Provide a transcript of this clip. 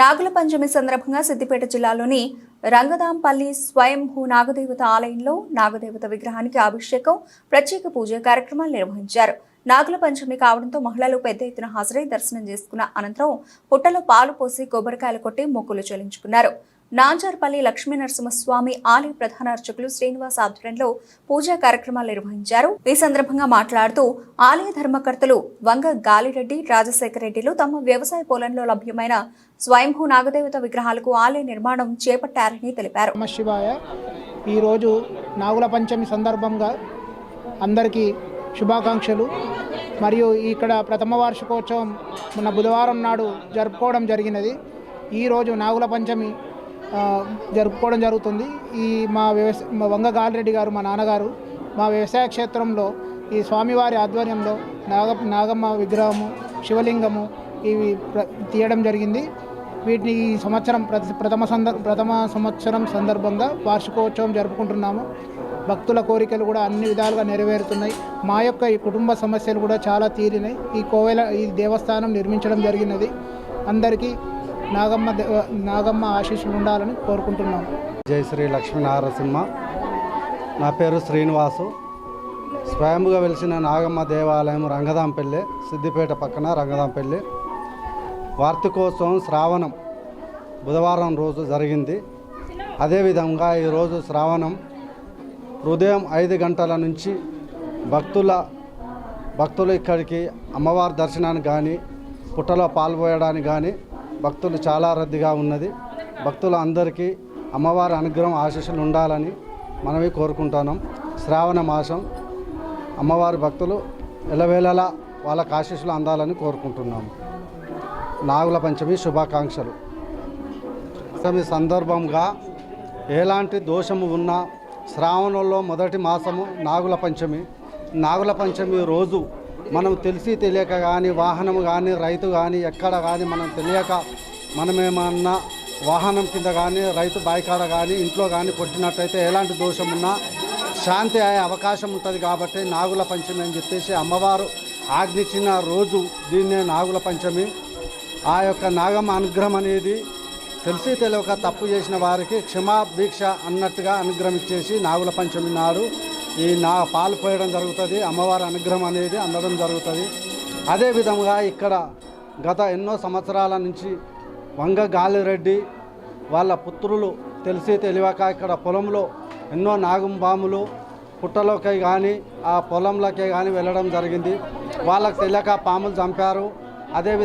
నాగుల పంచమి సందర్భంగా సిద్దిపేట జిల్లాలోని రంగదాంపల్లి స్వయంభూ నాగదేవత ఆలయంలో నాగదేవత విగ్రహానికి అభిషేకం ప్రత్యేక పూజ కార్యక్రమాలు నిర్వహించారు. నాగుల పంచమి కావడంతో మహిళలు పెద్ద ఎత్తున హాజరై దర్శనం చేసుకున్న అనంతరం పుట్టలో పాలు పోసి కొబ్బరికాయలు కొట్టి మొక్కులు చెల్లించుకున్నారు. నాంజార్పల్లి లక్ష్మీ నరసింహస్వామి ఆలయ ప్రధాన అర్చకులు శ్రీనివాస్ ఆధ్వర్యంలో పూజా కార్యక్రమాలు నిర్వహించారు. ఈ సందర్భంగా మాట్లాడుతూ ఆలయ ధర్మకర్తలు వంగ గాలిరెడ్డి రాజశేఖర రెడ్డిలు తమ వ్యవసాయ పొలంలో లభ్యమైన స్వయంభూ నాగదేవత విగ్రహాలకు ఆలయ నిర్మాణం చేపట్టారని తెలిపారు. నమ శివాయ. ఈరోజు నాగుల పంచమి సందర్భంగా అందరికీ శుభాకాంక్షలు. మరియు ఇక్కడ ప్రథమ వార్షికోత్సవం మొన్న బుధవారం నాడు జరుపుకోవడం జరిగినది. ఈరోజు నాగుల పంచమి జరుపుకోవడం జరుగుతుంది. ఈ మా వ్యవసాయ మా వంగ గాలిరెడ్డి గారు మా నాన్నగారు మా వ్యవసాయ క్షేత్రంలో ఈ స్వామివారి ఆధ్వర్యంలో నాగ నాగమ్మ విగ్రహము శివలింగము ఇవి తీయడం జరిగింది. వీటిని ఈ సంవత్సరం ప్రథమ సందర్ ప్రథమ సంవత్సరం సందర్భంగా వార్షికోత్సవం జరుపుకుంటున్నాము. భక్తుల కోరికలు కూడా అన్ని విధాలుగా నెరవేరుతున్నాయి. మా యొక్క ఈ కుటుంబ సమస్యలు కూడా చాలా తీరినాయి. ఈ కోవెల ఈ దేవస్థానం నిర్మించడం జరిగినది. అందరికీ నాగమ్మ దేవ నాగమ్మ ఆశీస్సులు ఉండాలని కోరుకుంటున్నాం. జై శ్రీ లక్ష్మీనారసింహ నా పేరు శ్రీనివాసు. స్వయంగా వెలిసిన నాగమ్మ దేవాలయం రంగదాంపల్లి సిద్దిపేట పక్కన రంగదాంపల్లి. వార్తికోత్సవం శ్రావణం బుధవారం రోజు జరిగింది. అదేవిధంగా ఈరోజు శ్రావణం ఉదయం ఐదు గంటల నుంచి భక్తుల భక్తులు ఇక్కడికి అమ్మవారి దర్శనానికి కానీ పుట్టలో పాల్పోయడానికి కానీ భక్తులు చాలా రద్దీగా ఉన్నది. భక్తులు అందరికీ అమ్మవారి అనుగ్రహం ఆశీస్సులు ఉండాలని మనవి కోరుకుంటున్నాం శ్రావణ మాసం అమ్మవారి భక్తులు ఎలవేళలా వాళ్ళకి ఆశీస్సులు అందాలని కోరుకుంటున్నాము. నాగుల పంచమి శుభాకాంక్షలు. పంచమి సందర్భంగా ఎలాంటి దోషము ఉన్నా శ్రావణంలో మొదటి మాసము నాగుల పంచమి. నాగుల పంచమి రోజు మనం తెలిసి తెలియక కానీ వాహనం కానీ రైతు కానీ ఎక్కడ కానీ మనం తెలియక మనమేమన్నా వాహనం కింద కానీ రైతు బాయికాడ కానీ ఇంట్లో కానీ కొట్టినట్టయితే ఎలాంటి దోషం ఉన్నా శాంతి అయ్యే అవకాశం ఉంటుంది కాబట్టి నాగుల పంచమి అని చెప్పేసి అమ్మవారు ఆజ్ఞించిన రోజు దీన్నే నాగుల పంచమి. ఆ యొక్క నాగమ్మ అనుగ్రహం అనేది తెలిసి తెలియక తప్పు చేసిన వారికి క్షమాభిక్ష అన్నట్టుగా అనుగ్రహం ఇచ్చేసి నాగుల పంచమి నాడు ఈ నా పాలు పోయడం జరుగుతుంది అమ్మవారి అనుగ్రహం అనేది అందడం జరుగుతుంది. అదేవిధంగా ఇక్కడ గత ఎన్నో సంవత్సరాల నుంచి వంగ గాలిరెడ్డి వాళ్ళ పుత్రులు తెలిసి తెలియక ఇక్కడ పొలంలో ఎన్నో నాగంబాములు పుట్టలోకి కానీ ఆ పొలంలోకి కానీ వెళ్ళడం జరిగింది. వాళ్ళకి తెలియక పాములు చంపారు. అదేవిధంగా